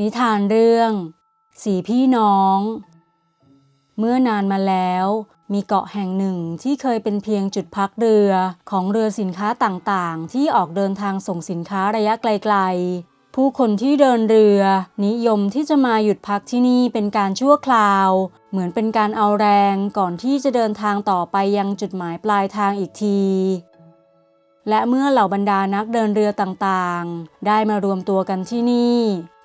นิทานเรื่อง สีพี่น้อง เมื่อนานมาแล้ว มีเกาะแห่งหนึ่งที่เคยเป็นเพียงจุดพักเรือของเรือสินค้าต่างๆ ที่ออกเดินทางส่งสินค้าระยะไกลๆ ผู้คนที่เดินเรือ นิยมที่จะมาหยุดพักที่นี่เป็นการชั่วคราว เหมือนเป็นการเอาแรงก่อนที่จะเดินทางต่อไปยังจุดหมายปลายทางอีกทีและเมื่อเหล่าบรรดานักเดินเรือต่างๆ ได้มารวมตัวกันที่นี่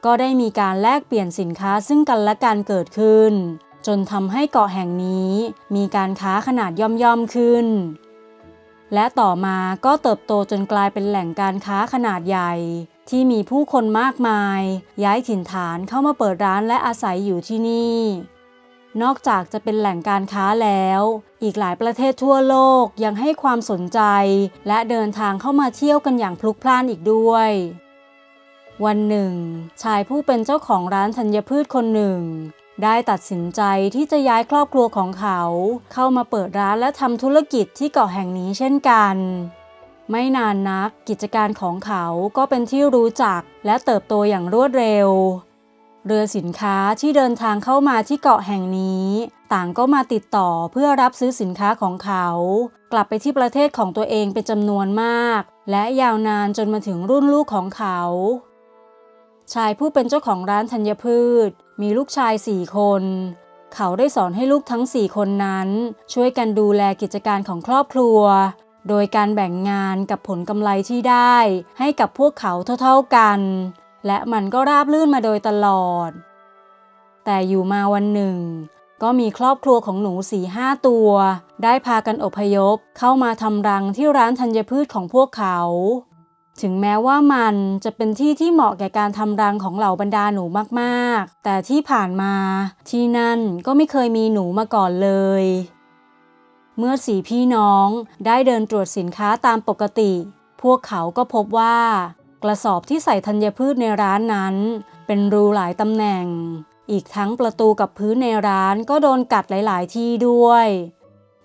ก็ได้มีการแลกเปลี่ยนสินค้าซึ่งกันและกันเกิดขึ้น จนทำให้เกาะแห่งนี้มีการค้าขนาดย่อมๆขึ้น และต่อมาก็เติบโตจนกลายเป็นแหล่งการค้าขนาดใหญ่ ที่มีผู้คนมากมาย ย้ายถิ่นฐานเข้ามาเปิดร้านและอาศัยอยู่ที่นี่ นอกจากจะเป็นแหล่งการค้าแล้ว อีกหลายประเทศทั่วโลกยังให้ความสนใจ และเดินทางเข้ามาเที่ยวกันอย่างพลุกพล่านอีกด้วย วันหนึ่ง ชายผู้เป็นเจ้าของร้านธัญพืชคนหนึ่ง ได้ตัดสินใจที่จะย้ายครอบครัวของเขา เข้ามาเปิดร้านและทำธุรกิจที่เกาะแห่งนี้เช่นกัน ไม่นานนักกิจการของเขาก็เป็นที่รู้จักและเติบโตอย่างรวดเร็ว เรือสินค้าที่เดินทางเข้ามาที่เกาะแห่งนี้ ต่างก็มาติดต่อเพื่อรับซื้อสินค้าของเขา กลับไปที่ประเทศของตัวเองเป็นจำนวนมาก และยาวนานจนมาถึงรุ่นลูกของเขา ชายผู้เป็นเจ้าของร้านธัญพืช มีลูกชายสี่คน เขาได้สอนให้ลูกทั้งสี่คนนั้น ช่วยกันดูแลกิจการของครอบครัว โดยการแบ่งงานกับผลกำไรที่ได้ ให้กับพวกเขาเท่าๆกัน และมันก็ราบลื่นมาโดยตลอด แต่อยู่มาวันหนึ่ง ก็มีครอบครัวของหนูสี่ห้าตัว ได้พากันอพยพเข้ามาทำรังที่ร้านธัญพืชของพวกเขา ถึงแม้ว่ามันจะเป็นที่ที่เหมาะแก่การทำรังของเหล่าบรรดาหนูมากๆ แต่ที่ผ่านมาที่นั่นก็ไม่เคยมีหนูมาก่อนเลย เมื่อสี่พี่น้องได้เดินตรวจสินค้าตามปกติ พวกเขาก็พบว่า กระสอบที่ใส่ธัญพืชในร้านนั้น เป็นรูหลายตำแหน่ง อีกทั้งประตูกับพื้นในร้านก็โดนกัดหลาย ๆ ที่ด้วย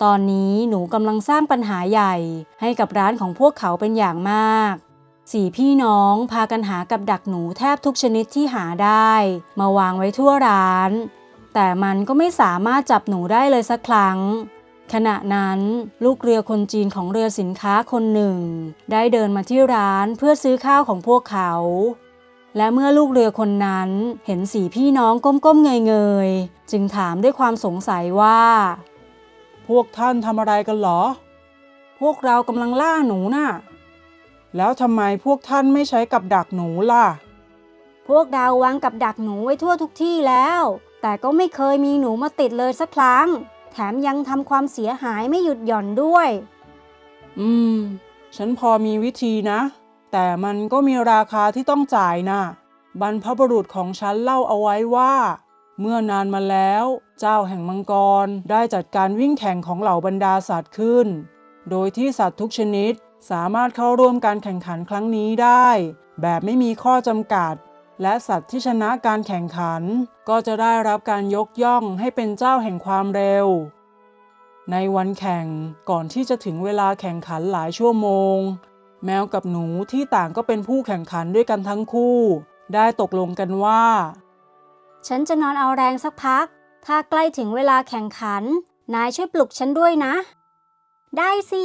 ตอนนี้หนูกำลังสร้างปัญหาใหญ่ให้กับร้านของพวกเขาเป็นอย่างมาก สี่พี่น้องพากันหากับดักหนูแทบทุกชนิดที่หาได้ มาวางไว้ทั่วร้าน แต่มันก็ไม่สามารถจับหนูได้เลยสักครั้ง ขณะนั้นลูกเรือคนจีนของเรือสินค้าคนหนึ่ง ได้เดินมาที่ร้านเพื่อซื้อข้าวของพวกเขา และเมื่อลูกเรือคนนั้นเห็นสี่พี่น้องก้มๆเงยๆ จึงถามด้วยความสงสัยว่า พวกท่านทำอะไรกันเหรอ พวกเรากำลังล่าหนูน่ะ แล้วทำไมพวกท่านไม่ใช้กับดักหนูล่ะ พวกเราวางกับดักหนูไว้ทั่วทุกที่แล้ว แต่ก็ไม่เคยมีหนูมาติดเลยสักครั้ง แถมยังทำความเสียหายไม่หยุดหย่อนด้วย อืม ฉันพอมีวิธีนะ แต่มันก็มีราคาที่ต้องจ่ายนะบรรพบุรุษของฉันเล่าเอาไว้ว่า เมื่อนานมาแล้ว เจ้าแห่งมังกรได้จัดการวิ่งแข่งของเหล่าบรรดาสัตว์ขึ้น โดยที่สัตว์ทุกชนิด สามารถเข้าร่วมการแข่งขันครั้งนี้ได้ แบบไม่มีข้อจำกัด และสัตว์ที่ชนะการแข่งขัน ก็จะได้รับการยกย่องให้เป็นเจ้าแห่งความเร็ว ในวันแข่งก่อนที่จะถึงเวลาแข่งขันหลายชั่วโมง แมวกับหนูที่ต่างก็เป็นผู้แข่งขันด้วยกันทั้งคู่ ได้ตกลงกันว่า ฉันจะนอนเอาแรงสักพัก ถ้าใกล้ถึงเวลาแข่งขัน นายช่วยปลุกฉันด้วยนะ ได้สิ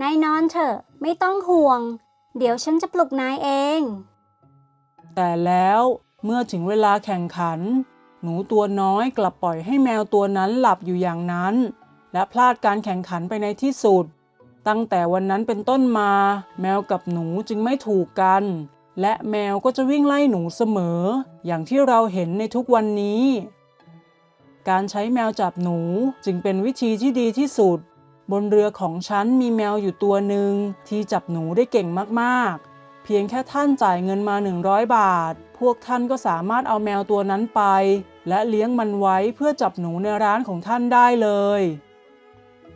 นายนอนเถอะไม่ต้องห่วง เดี๋ยวฉันจะปลุกนายเอง แต่แล้วเมื่อถึงเวลาแข่งขัน หนูตัวน้อยกลับปล่อยให้แมวตัวนั้นหลับอยู่อย่างนั้น และพลาดการแข่งขันไปในที่สุด ตั้งแต่วันนั้นเป็นต้นมา แมวกับหนูจึงไม่ถูกกัน และแมวก็จะวิ่งไล่หนูเสมอ อย่างที่เราเห็นในทุกวันนี้ การใช้แมวจับหนูจึงเป็นวิธีที่ดีที่สุด บนเรือของฉันมีแมวอยู่ตัวหนึ่งที่จับหนูได้เก่งมากๆ เพียงแค่ท่านจ่ายเงินมา 100 บาท พวกท่านก็สามารถเอาแมวตัวนั้นไป และเลี้ยงมันไว้เพื่อจับหนูในร้านของท่านได้เลย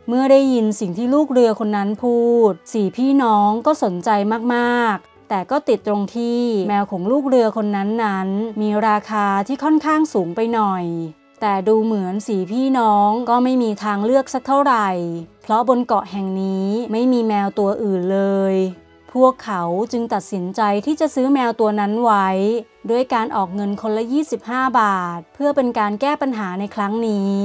เมื่อได้ยินสิ่งที่ลูกเรือคนนั้นพูด สี่พี่น้องก็สนใจมากๆแต่ก็ติดตรงที่แมวของลูกเรือคนนั้นนั้น มีราคาที่ค่อนข้างสูงไปหน่อย แต่ดูเหมือนสีพี่น้องก็ไม่มีทางเลือกสักเท่าไหร่ เพราะบนเกาะแห่งนี้ไม่มีแมวตัวอื่นเลย พวกเขาจึงตัดสินใจที่จะซื้อแมวตัวนั้นไว้ ด้วยการออกเงินคนละ 25 บาท เพื่อเป็นการแก้ปัญหาในครั้งนี้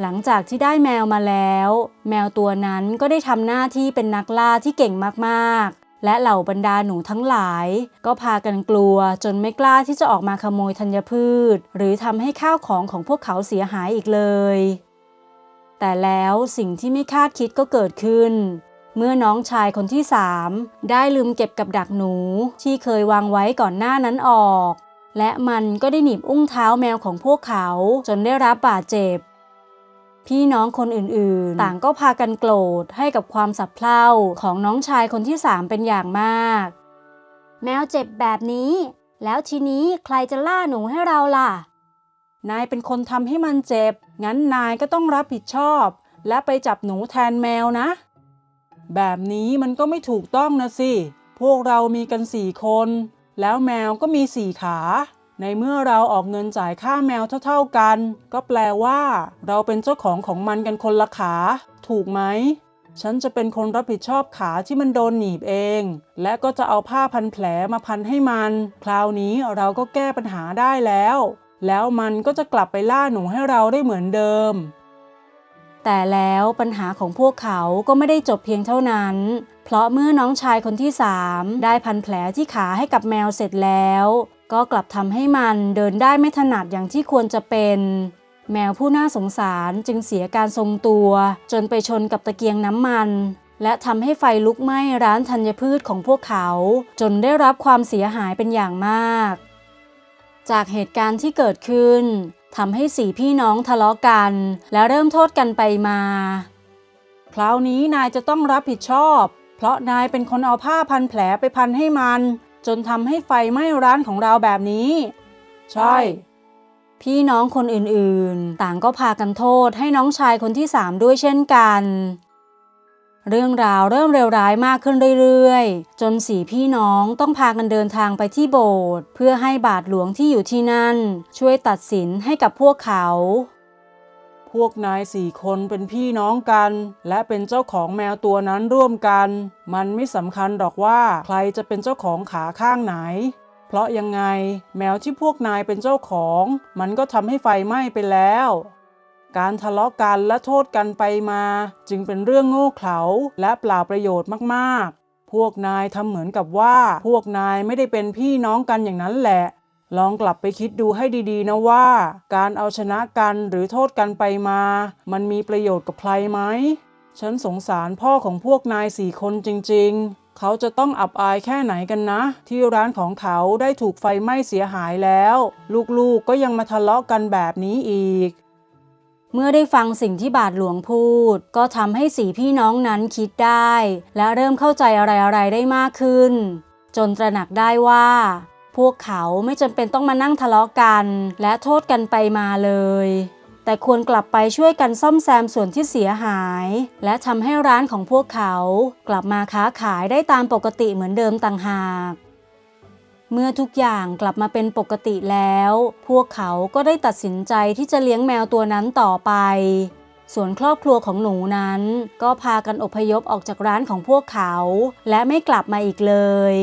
หลังจากที่ได้แมวมาแล้ว แมวตัวนั้นก็ได้ทำหน้าที่เป็นนักล่าที่เก่งมากๆ และเหล่าบรรดาหนูทั้งหลาย ก็พากันกลัวจนไม่กล้าที่จะออกมาขโมยธัญพืช หรือทำให้ข้าวของของพวกเขาเสียหายอีกเลย แต่แล้วสิ่งที่ไม่คาดคิดก็เกิดขึ้น เมื่อน้องชายคนที่สามได้ลืมเก็บกับดักหนูที่เคยวางไว้ก่อนหน้านั้นออก และมันก็ได้หนีบอุ้งเท้าแมวของพวกเขาจนได้รับบาดเจ็บ พี่น้องคนอื่นๆ ต่างก็พากันโกรธให้กับความสับเพร่าของน้องชายคนที่สามเป็นอย่างมาก แมวเจ็บแบบนี้ แล้วทีนี้ใครจะล่าหนูให้เราล่ะ นายเป็นคนทำให้มันเจ็บ งั้นนายก็ต้องรับผิดชอบ และไปจับหนูแทนแมวนะ แบบนี้มันก็ไม่ถูกต้องนะสิ พวกเรามีกันสี่คน แล้วแมวก็มีสี่ขา ในเมื่อเราออกเงินจ่ายค่าแมวเท่าๆกัน ก็แปลว่า เราเป็นเจ้าของของมันกันคนละขา ถูกไหม ฉันจะเป็นคนรับผิดชอบขาที่มันโดนหนีบเอง และก็จะเอาผ้าพันแผลมาพันให้มัน คราวนี้เราก็แก้ปัญหาได้แล้ว แล้วมันก็จะกลับไปล่าหนูให้เราได้เหมือนเดิม แต่แล้วปัญหาของพวกเขาก็ไม่ได้จบเพียงเท่านั้น เพราะเมื่อน้องชายคนที่สามได้พันแผลที่ขาให้กับแมวเสร็จแล้ว ก็กลับทำให้มันเดินได้ไม่ถนัดอย่างที่ควรจะเป็น แมวผู้น่าสงสารจึงเสียการทรงตัว จนไปชนกับตะเกียงน้ำมัน และทำให้ไฟลุกไหม้ร้านธัญพืชของพวกเขา จนได้รับความเสียหายเป็นอย่างมาก จากเหตุการณ์ที่เกิดขึ้นทำให้สี่พี่น้องทะเลาะกัน และเริ่มโทษกันไปมา คราวนี้นายจะต้องรับผิดชอบ เพราะนายเป็นคนเอาผ้าพันแผลไปพันให้มัน จนทำให้ไฟไหม้ร้านของเราแบบนี้ ใช่ พี่น้องคนอื่นๆ ต่างก็พากันโทษให้น้องชายคนที่สามด้วยเช่นกัน เรื่องราวเริ่มเลวร้ายมากขึ้นเรื่อยๆ จนสี่พี่น้องต้องพากันเดินทางไปที่โบสถ์เพื่อให้บาทหลวงที่อยู่ที่นั่น ช่วยตัดสินให้กับพวกเขา พวกนายสี่คนเป็นพี่น้องกัน และเป็นเจ้าของแมวตัวนั้นร่วมกัน มันไม่สำคัญหรอกว่าใครจะเป็นเจ้าของขาข้างไหน เพราะยังไงแมวที่พวกนายเป็นเจ้าของ มันก็ทำให้ไฟไหม้ไปแล้ว การทะเลาะกันและโทษกันไปมา จึงเป็นเรื่องโง่เขลาและเปล่าประโยชน์มากๆ พวกนายทำเหมือนกับว่า พวกนายไม่ได้เป็นพี่น้องกันอย่างนั้นแหละ ลองกลับไปคิดดูให้ดีๆนะว่า การเอาชนะกันหรือโทษกันไปมา มันมีประโยชน์กับใครไหม ฉันสงสารพ่อของพวกนายสี่คนจริงๆ เขาจะต้องอับอายแค่ไหนกันนะ ที่ร้านของเขาได้ถูกไฟไหม้เสียหายแล้ว ลูกๆก็ยังมาทะเลาะกันแบบนี้อีก เมื่อได้ฟังสิ่งที่บาทหลวงพูด ก็ทำให้สี่พี่น้องนั้นคิดได้ และเริ่มเข้าใจอะไรๆได้มากขึ้น จนตระหนักได้ว่า พวกเขาไม่จำเป็นต้องมานั่งทะเลาะกัน และโทษกันไปมาเลย แต่ควรกลับไปช่วยกันซ่อมแซมส่วนที่เสียหาย และทำให้ร้านของพวกเขา กลับมาค้าขายได้ตามปกติเหมือนเดิมต่างหากเมื่อทุกอย่างกลับมาเป็นปกติแล้ว พวกเขาก็ได้ตัดสินใจที่จะเลี้ยงแมวตัวนั้นต่อไป ส่วนครอบครัวของหนูนั้น ก็พากันอพยพออกจากร้านของพวกเขา และไม่กลับมาอีกเลย